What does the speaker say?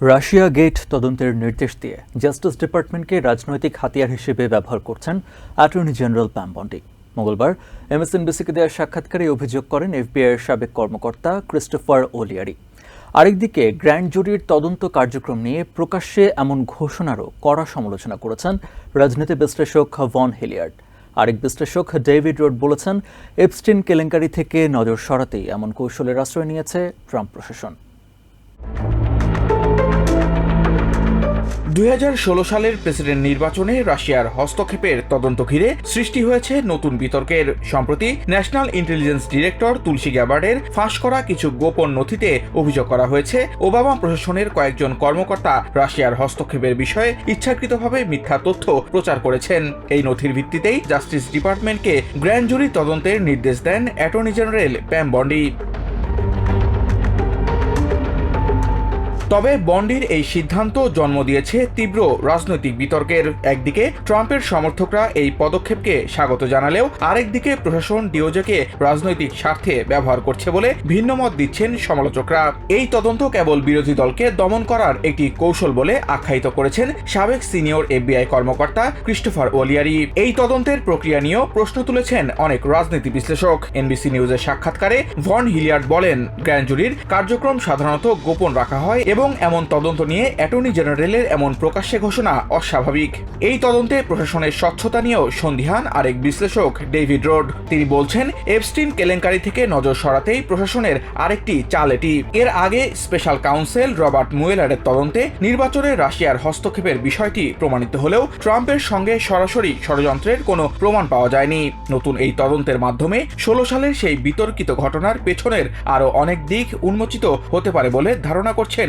Russia gate তদন্তের নির্দেশ দিয়ে জাস্টিস ডিপার্টমেন্টকে রাজনৈতিক হাতিয়ার হিসেবে ব্যবহার করছেন অ্যাটর্নি জেনারেল প্যাম বন্ডি। মঙ্গলবার এমএসএনবিসিকে দেওয়া সাক্ষাৎকারে অভিযোগ করেন এফবিআইয়ের সাবেক কর্মকর্তা ক্রিস্টোফার ওলিয়ারি। আরেকদিকে, গ্র্যান্ড জুরির তদন্ত কার্যক্রম নিয়ে প্রকাশ্যে এমন ঘোষণারও কড়া সমালোচনা করেছেন রাজনীতি বিশ্লেষক ভন হিলিয়ার্ড। আরেক বিশ্লেষক ডেভিড রোড বলেছেন, এপস্টিন কেলেঙ্কারি থেকে নজর সরাতেই এমন কৌশলের আশ্রয় নিয়েছে ট্রাম্প প্রশাসন। দুই হাজার ষোলো সালের প্রেসিডেন্ট নির্বাচনে রাশিয়ার হস্তক্ষেপের তদন্ত ঘিরে সৃষ্টি হয়েছে নতুন বিতর্কের। সম্প্রতি ন্যাশনাল ইন্টেলিজেন্স ডিরেক্টর তুলসী গ্যাবার্ডের ফাঁস করা কিছু গোপন নথিতে অভিযোগ করা হয়েছে। ওবামা প্রশাসনের কয়েকজন কর্মকর্তা রাশিয়ার হস্তক্ষেপের বিষয়ে ইচ্ছাকৃতভাবে মিথ্যা তথ্য প্রচার করেছেন। এই নথির ভিত্তিতেই জাস্টিস ডিপার্টমেন্টকে গ্র্যান্ড জুরি তদন্তের নির্দেশ দেন অ্যাটর্নি জেনারেল প্যাম বন্ডি। তবে বন্ডির এই সিদ্ধান্ত জন্ম দিয়েছে তীব্র রাজনৈতিক বিতর্কের। একদিকে ট্রাম্পের সমর্থকরা এই পদক্ষেপকে স্বাগত জানালেও আরেকদিকে প্রশাসন ডিওজেকে রাজনৈতিক স্বার্থে ব্যবহার করছে বলে ভিন্নমত দিচ্ছেন সমালোচকরা। এই তদন্ত কেবল বিরোধী দলকে দমন করার একটি কৌশল বলে আখ্যায়িত করেছেন সাবেক সিনিয়র এফবিআই কর্মকর্তা ক্রিস্টোফার ওলিয়ারি। এই তদন্তের প্রক্রিয়া নিয়েও প্রশ্ন তুলেছেন অনেক রাজনীতি বিশ্লেষক। এনবিসি নিউজের সাক্ষাৎকারে ভন হিলিয়ার্ড বলেন, গ্র্যান্ড জুরির কার্যক্রম সাধারণত গোপন রাখা হয় এবং এমন তদন্ত নিয়ে অ্যাটর্নি জেনারেলের এমন প্রকাশ্যে ঘোষণা অস্বাভাবিক। এই তদন্তে প্রশাসনের স্বচ্ছতা নিয়েও সন্দিহান আরেক বিশ্লেষক, ডেভিড রোড। তিনি বলছেন, এপস্টিন কেলেঙ্কারি থেকে নজর সরাতেই প্রশাসনের আরেকটি চাল এটি। এর আগে স্পেশাল কাউন্সিল রবার্ট মুয়েলারের তদন্তে নির্বাচনে রাশিয়ার হস্তক্ষেপের বিষয়টি প্রমাণিত হলেও ট্রাম্পের সঙ্গে সরাসরি ষড়যন্ত্রের কোনো প্রমাণ পাওয়া যায়নি। নতুন এই তদন্তের মাধ্যমে ষোলো সালের সেই বিতর্কিত ঘটনার পেছনের আরও অনেক দিক উন্মোচিত হতে পারে বলে ধারণা করছেন